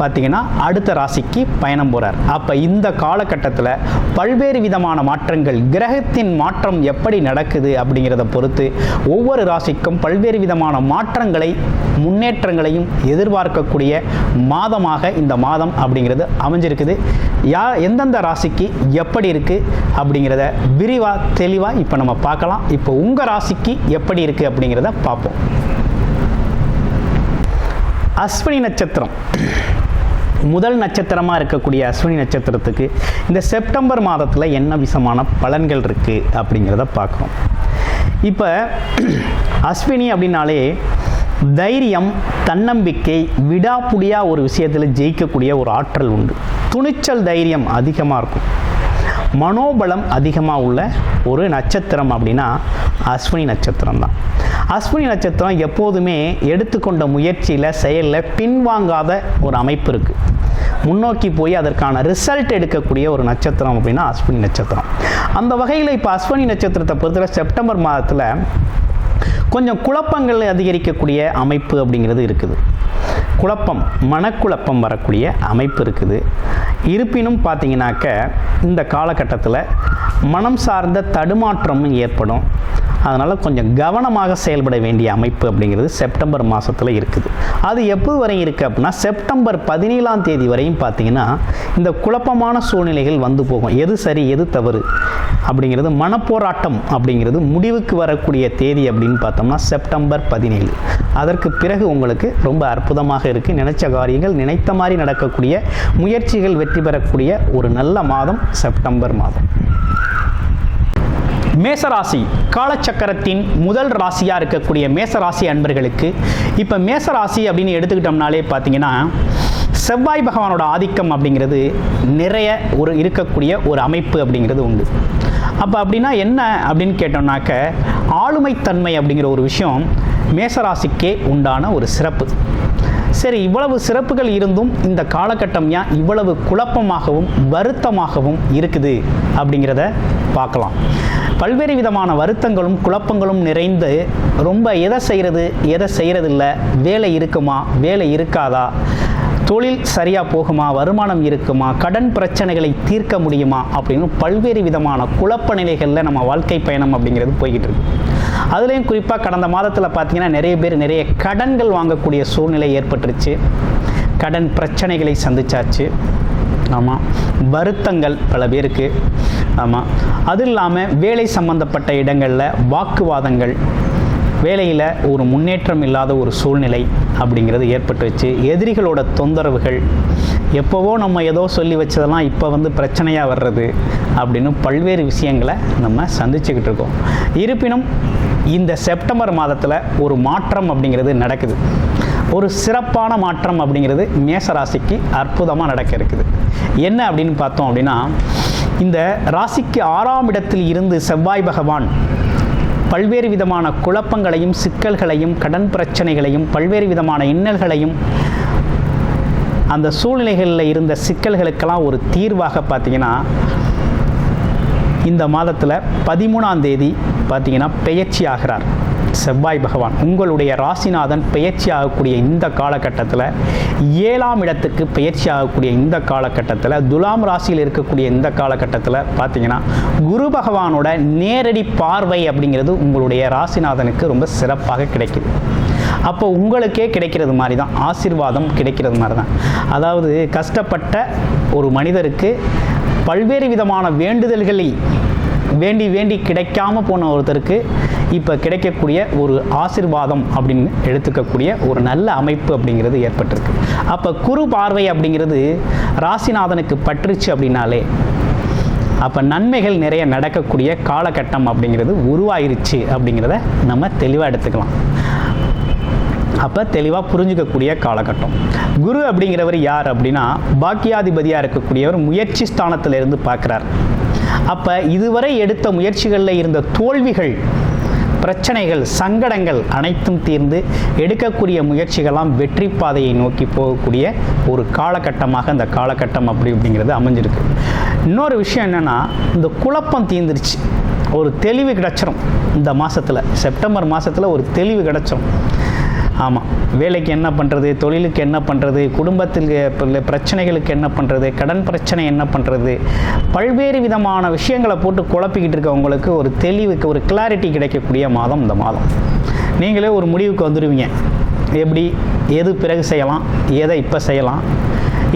பார்த்தீங்கன்னா அடுத்த ராசிக்கு பயணம் போகிறார் அப்போ இந்த காலகட்டத்தில் பல்வேறு விதமான மாற்றங்கள் கிரகத்தின் மாற்றம் எப்படி நடக்குது அப்படிங்கிறத பொறுத்து ஒவ்வொரு ராசிக்கும் பல்வேறு விதமான மாற்றங்களை முன்னேற்றங்களையும் எதிர்பார்க்கக்கூடிய மாதமாக இந்த மாதம் அப்படிங்கிறது அமைஞ்சிருக்குது. யா எந்தெந்த ராசிக்கு எப்படி இருக்குது அப்படிங்கிறத விரிவாக தெளிவாக இப்போ நம்ம பார்க்கலாம். இப்போ உங்கள் ராசிக்கு எப்படி இருக்குது அப்படிங்கிறத பார்ப்போம். அஸ்வினி நட்சத்திரம். முதல் நட்சத்திரமாக இருக்கக்கூடிய அஸ்வினி நட்சத்திரத்துக்கு இந்த செப்டம்பர் மாதத்தில் என்ன விசமான பலன்கள் இருக்குது அப்படிங்கிறத பார்க்குறோம் இப்போ அஸ்வினி அப்படின்னாலே தைரியம் தன்னம்பிக்கை விடாப்புடியாக ஒரு விஷயத்தில் ஜெயிக்கக்கூடிய ஒரு ஆற்றல் உண்டு. துணிச்சல் தைரியம் அதிகமாக இருக்கும். மனோபலம் அதிகமாக உள்ள ஒரு நட்சத்திரம் அப்படின்னா அஸ்வினி நட்சத்திரம் தான் அஸ்வினி நட்சத்திரம் எப்போதுமே எடுத்துக்கொண்ட முயற்சியில் செயலில் பின்வாங்காத ஒரு அமைப்பு இருக்குது முன்னோக்கி போய் அதற்கான ரிசல்ட் எடுக்கக்கூடிய ஒரு நட்சத்திரம் அப்படின்னா அஸ்வினி நட்சத்திரம். அந்த வகையில் இப்போ அஸ்வினி நட்சத்திரத்தை பொறுத்தவரை செப்டம்பர் மாதத்தில் கொஞ்சம் குழப்பங்கள் அதிகரிக்கக்கூடிய அமைப்பு அப்படிங்கிறது இருக்குது. குழப்பம் மனக்குழப்பம் வரக்கூடிய அமைப்பு இருக்குது. இருப்பினும் பார்த்தீங்கன்னாக்க இந்த காலகட்டத்தில் மனம் சார்ந்த தடுமாற்றமும் ஏற்படும். அதனால் கொஞ்சம் கவனமாக செயல்பட வேண்டிய அமைப்பு அப்படிங்கிறது செப்டம்பர் மாதத்தில் இருக்குது. அது எப்போது வரையும் இருக்குது அப்படின்னா செப்டம்பர் பதினேழாம் தேதி வரையும் பார்த்தீங்கன்னா இந்த குழப்பமான சூழ்நிலைகள் வந்து போகும். எது சரி எது தவறு அப்படிங்கிறது மனப்போராட்டம் அப்படிங்கிறது முடிவுக்கு வரக்கூடிய தேதி அப்படின்னு பார்த்தோம்னா செப்டம்பர் பதினேழு. அதற்கு பிறகு உங்களுக்கு ரொம்ப அற்புதமாக இருக்குது நினைச்ச காரியங்கள் நினைத்த மாதிரி நடக்கக்கூடிய முயற்சிகள் வெற்றி பெறக்கூடிய ஒரு நல்ல மாதம் செப்டம்பர் மாதம். மேசராசி காலச்சக்கரத்தின் முதல் ராசியாக இருக்கக்கூடிய மேசராசி அன்பர்களுக்கு இப்போ மேசராசி அப்படின்னு எடுத்துக்கிட்டோம்னாலே பார்த்தீங்கன்னா செவ்வாய் பகவானோட ஆதிக்கம் அப்படிங்கிறது நிறைய ஒரு இருக்கக்கூடிய ஒரு அமைப்பு அப்படிங்கிறது உண்டு. அப்போ அப்படின்னா என்ன அப்படின்னு கேட்டோம்னாக்க ஆளுமைத்தன்மை அப்படிங்கிற ஒரு விஷயம் மேசராசிக்கே உண்டான ஒரு சிறப்பு. சரி இவ்வளவு சிறப்புகள் இருந்தும் இந்த காலகட்டம் ஏன் இவ்வளவு குழப்பமாகவும் வருத்தமாகவும் இருக்குது அப்படிங்கிறத பார்க்கலாம். பல்வேறு விதமான வருத்தங்களும் குழப்பங்களும் நிறைந்து ரொம்ப எதை செய்கிறது எதை செய்கிறதில்ல வேலை இருக்குமா வேலை இருக்காதா தொழில் சரியாக போகுமா வருமானம் இருக்குமா கடன் பிரச்சனைகளை தீர்க்க முடியுமா அப்படின்னு பல்வேறு விதமான குழப்ப நிலைகளில் நம்ம வாழ்க்கை பயணம் அப்படிங்கிறது போய்கிட்டு இருக்கு. அதுலேயும் குறிப்பாக கடந்த மாதத்தில் பார்த்தீங்கன்னா நிறைய பேர் நிறைய கடன்கள் வாங்கக்கூடிய சூழ்நிலை ஏற்பட்டுருச்சு. கடன் பிரச்சனைகளை சந்திச்சாச்சு. ஆமாம் வருத்தங்கள் பல பேருக்கு. ஆமாம் அது இல்லாமல் வேலை சம்பந்தப்பட்ட இடங்களில் வாக்குவாதங்கள் வேலையில் ஒரு முன்னேற்றம் இல்லாத ஒரு சூழ்நிலை அப்படிங்கிறது ஏற்பட்டுருச்சு. எதிரிகளோட தொந்தரவுகள் எப்போவோ நம்ம ஏதோ சொல்லி வச்சதெல்லாம் இப்போ வந்து பிரச்சனையாக வர்றது அப்படின்னு பல்வேறு விஷயங்களை நம்ம சந்திச்சுக்கிட்டு இருக்கோம். இருப்பினும் இந்த செப்டம்பர் மாதத்தில் ஒரு மாற்றம் அப்படிங்கிறது நடக்குது. ஒரு சிறப்பான மாற்றம் அப்படிங்கிறது மேசராசிக்கு அற்புதமாக நடக்க இருக்குது. என்ன அப்படின்னு பார்த்தோம் அப்படின்னா இந்த ராசிக்கு ஆறாம் இடத்தில் இருந்து செவ்வாய் பகவான் பல்வேறு விதமான குழப்பங்களையும் சிக்கல்களையும் கடன் பிரச்சனைகளையும் பல்வேறு விதமான இன்னல்களையும் அந்த சூழ்நிலைகளில் இருந்த சிக்கல்களுக்கெல்லாம் ஒரு தீர்வாக பார்த்திங்கன்னா இந்த மாதத்தில் பதிமூணாம் தேதி பார்த்தீங்கன்னா பெயர்ச்சி ஆகிறார். செவ்வாய் பகவான். உங்களுடைய ராசிநாதன் பெயர்ச்சி ஆகக்கூடிய இந்த காலகட்டத்தில் ஏழாம் இடத்துக்கு பெயர்ச்சி ஆகக்கூடிய இந்த காலகட்டத்தில் துலாம் ராசியில் இருக்கக்கூடிய இந்த காலகட்டத்தில் பார்த்தீங்கன்னா குரு பகவானோட நேரடி பார்வை அப்படிங்கிறது உங்களுடைய ராசிநாதனுக்கு ரொம்ப சிறப்பாக கிடைக்குது. அப்போ உங்களுக்கே கிடைக்கிறது மாதிரி தான் ஆசிர்வாதம் கிடைக்கிறது மாதிரி தான் அதாவது கஷ்டப்பட்ட ஒரு மனிதருக்கு பல்வேறு விதமான வேண்டுதல்களை வேண்டி வேண்டி கிடைக்காம போன ஒருத்தருக்கு இப்போ கிடைக்கக்கூடிய ஒரு ஆசிர்வாதம் அப்படின்னு எடுத்துக்கக்கூடிய ஒரு நல்ல அமைப்பு அப்படிங்கிறது ஏற்பட்டிருக்கு. அப்போ குரு பார்வை அப்படிங்கிறது ராசிநாதனுக்கு பற்றுச்சு அப்படின்னாலே அப்போ நன்மைகள் நிறைய நடக்கக்கூடிய காலகட்டம் அப்படிங்கிறது உருவாயிருச்சு அப்படிங்கிறத நம்ம தெளிவாக எடுத்துக்கலாம். அப்போ தெளிவாக புரிஞ்சுக்கக்கூடிய காலகட்டம். குரு அப்படிங்கிறவர் யார் அப்படின்னா பாக்கியாதிபதியாக இருக்கக்கூடியவர் முயற்சி ஸ்தானத்தில் இருந்து பார்க்குறார். அப்போ இதுவரை எடுத்த முயற்சிகளில் இருந்த தோல்விகள் பிரச்சனைகள் சங்கடங்கள் அனைத்தும் தீர்ந்து எடுக்கக்கூடிய முயற்சிகளாம் வெற்றி பாதையை நோக்கி போகக்கூடிய ஒரு காலகட்டமாக இந்த காலகட்டம் அப்படி அப்படிங்கிறது அமைஞ்சிருக்கு. இன்னொரு விஷயம் என்னென்னா இந்த குழப்பம் தீர்ந்துருச்சு. ஒரு தெளிவு கிடச்சிரும். இந்த மாதத்தில் செப்டம்பர் மாதத்தில் ஒரு தெளிவு கிடச்சிரும். ஆமாம் வேலைக்கு என்ன பண்ணுறது தொழிலுக்கு என்ன பண்ணுறது குடும்பத்தில் பிரச்சனைகளுக்கு என்ன பண்ணுறது கடன் பிரச்சனை என்ன பண்ணுறது பல்வேறு விதமான விஷயங்களை போட்டு குழப்பிக்கிட்டு இருக்கவங்களுக்கு ஒரு தெளிவுக்கு ஒரு கிளாரிட்டி கிடைக்கக்கூடிய மாதம் இந்த மாதம். நீங்களே ஒரு முடிவுக்கு வந்துடுவீங்க எப்படி? எது பிறகு செய்யலாம்? எதை இப்போ செய்யலாம்?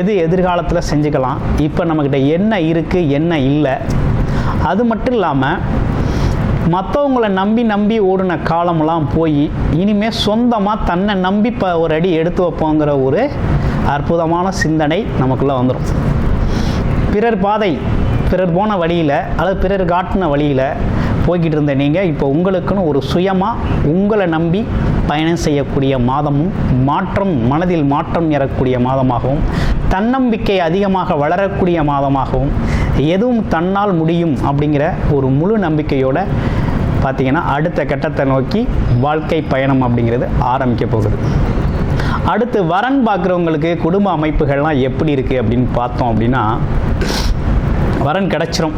எது எதிர்காலத்தில் செஞ்சுக்கலாம்? இப்போ நம்மக்கிட்ட என்ன இருக்குது என்ன இல்லை? அது மட்டும் இல்லாமல் மற்றவங்களை நம்பி நம்பி ஓடின காலமெல்லாம் போய் இனிமேல் சொந்தமாக தன்னை நம்பி இப்போ ஒரு அடி எடுத்து வைப்போங்கிற ஒரு அற்புதமான சிந்தனை நமக்குள்ளே வந்துடும் பிறர் பாதை பிறர் போன வழியில் அல்லது பிறர் காட்டின வழியில் போய்கிட்டு இருந்த நீங்கள் இப்போ உங்களுக்குன்னு ஒரு சுயமாக உங்களை நம்பி பயணம் செய்யக்கூடிய மாதமும் மாற்றம் மனதில் மாற்றம் ஏறக்கூடிய மாதமாகவும் தன்னம்பிக்கை அதிகமாக வளரக்கூடிய மாதமாகவும் எதுவும் தன்னால் முடியும் அப்படிங்கிற ஒரு முழு நம்பிக்கையோட பார்த்தீங்கன்னா அடுத்த கட்டத்தை நோக்கி வாழ்க்கை பயணம் அப்படிங்கிறது ஆரம்பிக்க போகுது. அடுத்து வரன் பார்க்குறவங்களுக்கு குடும்ப அமைப்புகள்லாம் எப்படி இருக்குது அப்படின்னு பார்த்தோம் அப்படின்னா வரன் கிடச்சிரும்.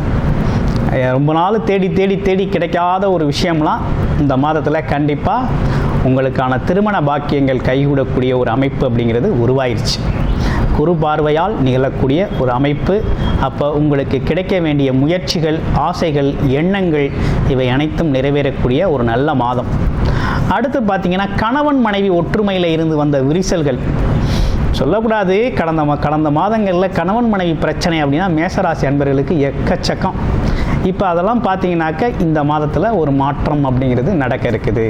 ரொம்ப நாள் தேடி தேடி தேடி கிடைக்காத ஒரு விஷயம்லாம் இந்த மாதத்தில் கண்டிப்பாக உங்களுக்கான திருமண பாக்கியங்கள் கைகூடக்கூடிய ஒரு அமைப்பு அப்படிங்கிறது உருவாயிருச்சு. குரு பார்வையால் நிகழக்கூடிய ஒரு அமைப்பு. அப்போ உங்களுக்கு கிடைக்க வேண்டிய முயற்சிகள் ஆசைகள் எண்ணங்கள் இவை அனைத்தும் நிறைவேறக்கூடிய ஒரு நல்ல மாதம். அடுத்து பார்த்தீங்கன்னா கணவன் மனைவி ஒற்றுமையில் இருந்து வந்த விரிசல்கள். சொல்லக்கூடாது கடந்த கடந்த மாதங்களில் கணவன் மனைவி பிரச்சனை அப்படின்னா மேசராசி அன்பர்களுக்கு எக்கச்சக்கம். இப்போ அதெல்லாம் பார்த்தீங்கன்னாக்க இந்த மாதத்தில் ஒரு மாற்றம் அப்படிங்கிறது நடக்க இருக்குது.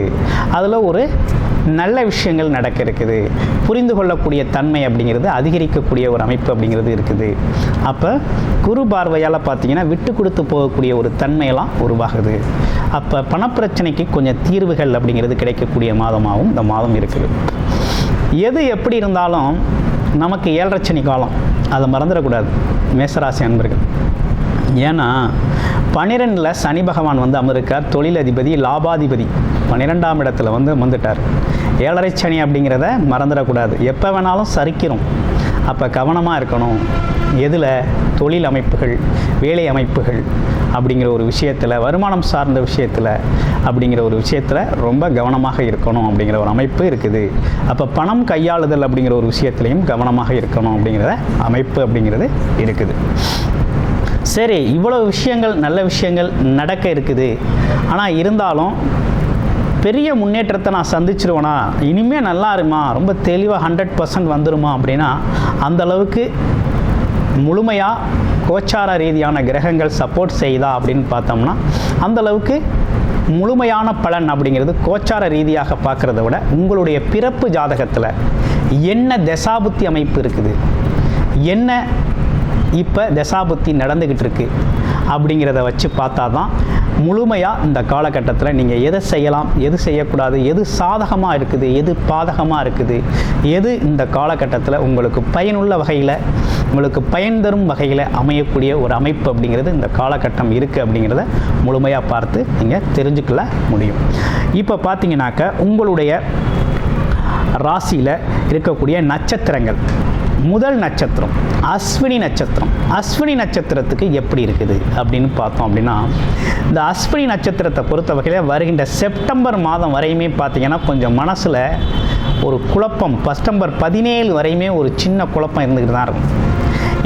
அதில் ஒரு நல்ல விஷயங்கள் நடக்க இருக்குது. புரிந்து கொள்ளக்கூடிய தன்மை அப்படிங்கிறது அதிகரிக்கக்கூடிய ஒரு அமைப்பு அப்படிங்கிறது இருக்குது. அப்போ குரு பார்வையால் பார்த்தீங்கன்னா விட்டு கொடுத்து போகக்கூடிய ஒரு தன்மையெல்லாம் உருவாகுது. அப்போ பணப்பிரச்சனைக்கு கொஞ்சம் தீர்வுகள் அப்படிங்கிறது கிடைக்கக்கூடிய மாதமாகவும் இந்த மாதம் இருக்குது. எது எப்படி இருந்தாலும் நமக்கு ஏழரை சனி காலம். அதை மறந்துடக்கூடாது. மேசராசி அன்பர்கள். ஏன்னா பன்னிரெண்டில் சனி பகவான் வந்து அமர்க்கார் தொழிலதிபதி லாபாதிபதி. பன்னிரெண்டாம் இடத்துல வந்து வந்துட்டார் ஏழரை சனி அப்படிங்கிறத மறந்துடக்கூடாது. எப்போ வேணாலும் சரிக்கிறோம் அப்போ கவனமாக இருக்கணும். எதில்? தொழில் அமைப்புகள் வேலை அமைப்புகள் அப்படிங்கிற ஒரு விஷயத்தில் வருமானம் சார்ந்த விஷயத்தில் அப்படிங்கிற ஒரு விஷயத்தில் ரொம்ப கவனமாக இருக்கணும் அப்படிங்கிற ஒரு அமைப்பு இருக்குது. அப்போ பணம் கையாளுதல் அப்படிங்கிற ஒரு விஷயத்துலையும் கவனமாக இருக்கணும் அப்படிங்கிற அமைப்பு அப்படிங்கிறது இருக்குது. சரி இவ்வளோ விஷயங்கள் நல்ல விஷயங்கள் நடக்க இருக்குது. ஆனால் இருந்தாலும் பெரிய முன்னேற்றத்தை நான் சந்திச்சிருவேனா? இனிமேல் நல்லா இருமா ரொம்ப தெளிவாக ஹண்ட்ரட் பர்சன்ட் வந்துருமா அப்படின்னா அந்தளவுக்கு முழுமையாக கோச்சார ரீதியான கிரகங்கள் சப்போர்ட் செய்தா அப்படின்னு பார்த்தோம்னா அந்தளவுக்கு முழுமையான பலன் அப்படிங்கிறது கோச்சார ரீதியாக பார்க்குறத விட உங்களுடைய பிறப்பு ஜாதகத்தில் என்ன தசாபுத்தி அமைப்பு இருக்குது? என்ன இப்போ தசாபுத்தி நடந்துக்கிட்டு இருக்கு அப்படிங்கிறத வச்சு பார்த்தா தான் முழுமையாக இந்த காலகட்டத்தில் நீங்கள் எதை செய்யலாம் எது செய்யக்கூடாது எது சாதகமாக இருக்குது எது பாதகமாக இருக்குது எது இந்த காலகட்டத்தில் உங்களுக்கு பயனுள்ள வகையில் உங்களுக்கு பயன் தரும் வகையில் அமையக்கூடிய ஒரு அமைப்பு அப்படிங்கிறது இந்த காலகட்டம் இருக்குது அப்படிங்கிறத முழுமையாக பார்த்து நீங்கள் தெரிஞ்சுக்கல முடியும். இப்போ பார்த்தீங்கன்னாக்க உங்களுடைய ராசியில் இருக்கக்கூடிய நட்சத்திரங்கள். முதல் நட்சத்திரம் அஸ்வினி நட்சத்திரம். அஸ்வினி நட்சத்திரத்துக்கு எப்படி இருக்குது அப்படின்னு பார்த்தோம் அப்படின்னா இந்த அஸ்வினி நட்சத்திரத்தை பொறுத்த வகையில் வருகின்ற செப்டம்பர் மாதம் வரையுமே பார்த்தீங்கன்னா கொஞ்சம் மனசில் ஒரு குழப்பம். செப்டம்பர் பதினேழு வரையுமே ஒரு சின்ன குழப்பம் இருந்துக்கிட்டு தான் இருக்கும்.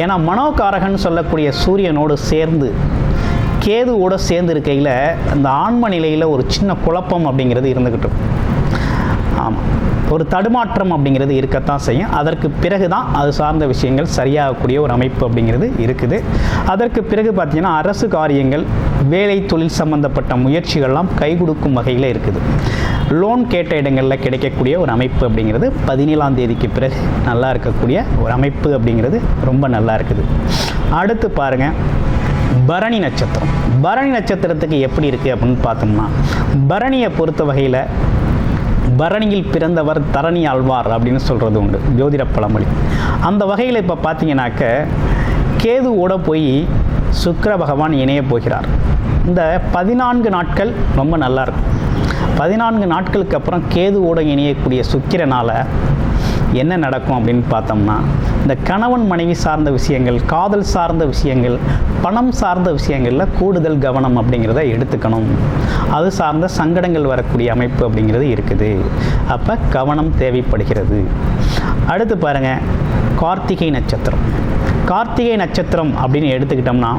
ஏன்னா மனோகாரகன் சொல்லக்கூடிய சூரியனோடு சேர்ந்து கேதுவோடு சேர்ந்து இருக்கையில் அந்த ஆன்ம நிலையில் ஒரு சின்ன குழப்பம் அப்படிங்கிறது இருந்துக்கிட்டு ஆமாம் ஒரு தடுமாற்றம் அப்படிங்கிறது இருக்கத்தான் செய்யும். அதற்கு பிறகு தான் அது சார்ந்த விஷயங்கள் சரியாகக்கூடிய ஒரு அமைப்பு அப்படிங்கிறது இருக்குது. அதற்கு பிறகு பார்த்திங்கன்னா அரசு காரியங்கள் வேலை தொழில் சம்பந்தப்பட்ட முயற்சிகள்லாம் கை கொடுக்கும் வகையில் இருக்குது. லோன் கேட்ட இடங்களில் கிடைக்கக்கூடிய ஒரு அமைப்பு அப்படிங்கிறது பதினேழாம் தேதிக்கு பிறகு நல்லா இருக்கக்கூடிய ஒரு அமைப்பு அப்படிங்கிறது ரொம்ப நல்லா இருக்குது. அடுத்து பாருங்கள் பரணி நட்சத்திரம். பரணி நட்சத்திரத்துக்கு எப்படி இருக்குது அப்படின்னு பார்த்தோம்னா பரணியை பொறுத்த வகையில் பரணியில் பிறந்தவர் தரணி ஆழ்வார் அப்படின்னு சொல்கிறது உண்டு ஜோதிட பழமொழி. அந்த வகையில் இப்போ பார்த்தீங்கன்னாக்க கேதுவோட போய் சுக்கர பகவான் இணைய போகிறார். இந்த பதினான்கு நாட்கள் ரொம்ப நல்லா இருக்கும். பதினான்கு நாட்களுக்கு அப்புறம் கேதுவோட இணையக்கூடிய சுக்கிரனால் என்ன நடக்கும் அப்படின்னு பார்த்தோம்னா இந்த கணவன் மனைவி சார்ந்த விஷயங்கள் காதல் சார்ந்த விஷயங்கள் பணம் சார்ந்த விஷயங்களில் கூடுதல் கவனம் அப்படிங்கிறத எடுத்துக்கணும். அது சார்ந்த சங்கடங்கள் வரக்கூடிய அமைப்பு அப்படிங்கிறது இருக்குது. அப்போ கவனம் தேவைப்படுகிறது. அடுத்து பாருங்கள் கார்த்திகை நட்சத்திரம். கார்த்திகை நட்சத்திரம் அப்படின்னு எடுத்துக்கிட்டோம்னா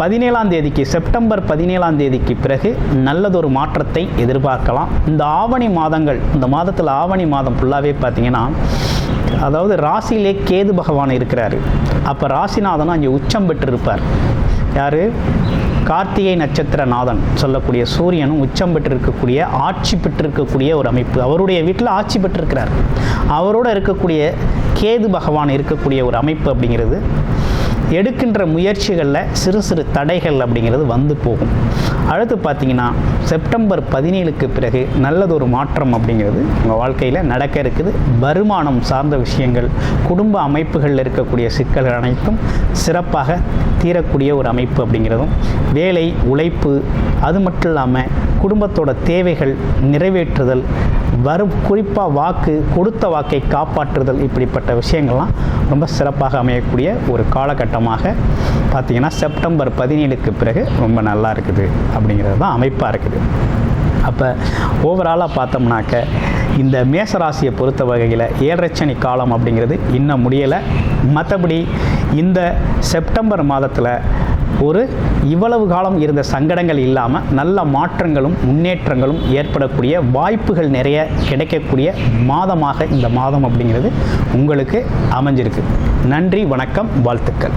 பதினேழாம் தேதிக்கு செப்டம்பர் பதினேழாம் தேதிக்கு பிறகு நல்லதொரு மாற்றத்தை எதிர்பார்க்கலாம். இந்த ஆவணி மாதங்கள் இந்த மாதத்தில் ஆவணி மாதம் ஃபுல்லாகவே பார்த்தீங்கன்னா அதாவது ராசியிலே கேது பகவான் இருக்கிறார். அப்போ ராசிநாதனும் அங்கே உச்சம் பெற்றிருப்பார். யார்? கார்த்திகை நட்சத்திர நாதன் சொல்லக்கூடிய சூரியனும் உச்சம் பெற்றிருக்கக்கூடிய ஆட்சி பெற்றிருக்கக்கூடிய ஒரு அமைப்பு. அவருடைய வீட்டில் ஆட்சி பெற்றிருக்கிறார். அவரோட இருக்கக்கூடிய கேது பகவான் இருக்கக்கூடிய ஒரு அமைப்பு அப்படிங்கிறது எடுக்கின்ற முயற்சிகளில் சிறு சிறு தடைகள் அப்படிங்கிறது வந்து போகும். அடுத்து பார்த்தீங்கன்னா செப்டம்பர் பதினேழுக்கு பிறகு நல்லதொரு மாற்றம் அப்படிங்கிறது உங்கள் வாழ்க்கையில் நடக்க இருக்குது. வருமானம் சார்ந்த விஷயங்கள் குடும்ப அமைப்புகளில் இருக்கக்கூடிய சிக்கல்கள் அனைத்தும் சிறப்பாக தீரக்கூடிய ஒரு அமைப்பு அப்படிங்கிறதும் வேலை உழைப்பு அது மட்டும் இல்லாமல் குடும்பத்தோட தேவைகள் நிறைவேற்றுதல் வரும் குறிப்பாக வாக்கு கொடுத்த வாக்கை காப்பாற்றுதல் இப்படிப்பட்ட விஷயங்கள்லாம் ரொம்ப சிறப்பாக அமையக்கூடிய ஒரு காலகட்டமாக பார்த்தீங்கன்னா செப்டம்பர் பதினேழுக்கு பிறகு ரொம்ப நல்லா இருக்குது. அப்படிங்கிறது தான் அமைப்பாக இருக்குது. அப்போ ஓவராலாக பார்த்தோம்னாக்க இந்த மேசராசியை பொறுத்த வகையில் ஏழரைச்சனி காலம் அப்படிங்கிறது இன்னும் முடியலை. மற்றபடி இந்த செப்டம்பர் மாதத்தில் ஒரு இவ்வளவு காலம் இருந்த சங்கடங்கள் இல்லாமல் நல்ல மாற்றங்களும் முன்னேற்றங்களும் ஏற்படக்கூடிய வாய்ப்புகள் நிறைய கிடைக்கக்கூடிய மாதமாக இந்த மாதம் அப்படிங்கிறது உங்களுக்கு அமைஞ்சிருக்கு. நன்றி வணக்கம் வாழ்த்துக்கள்.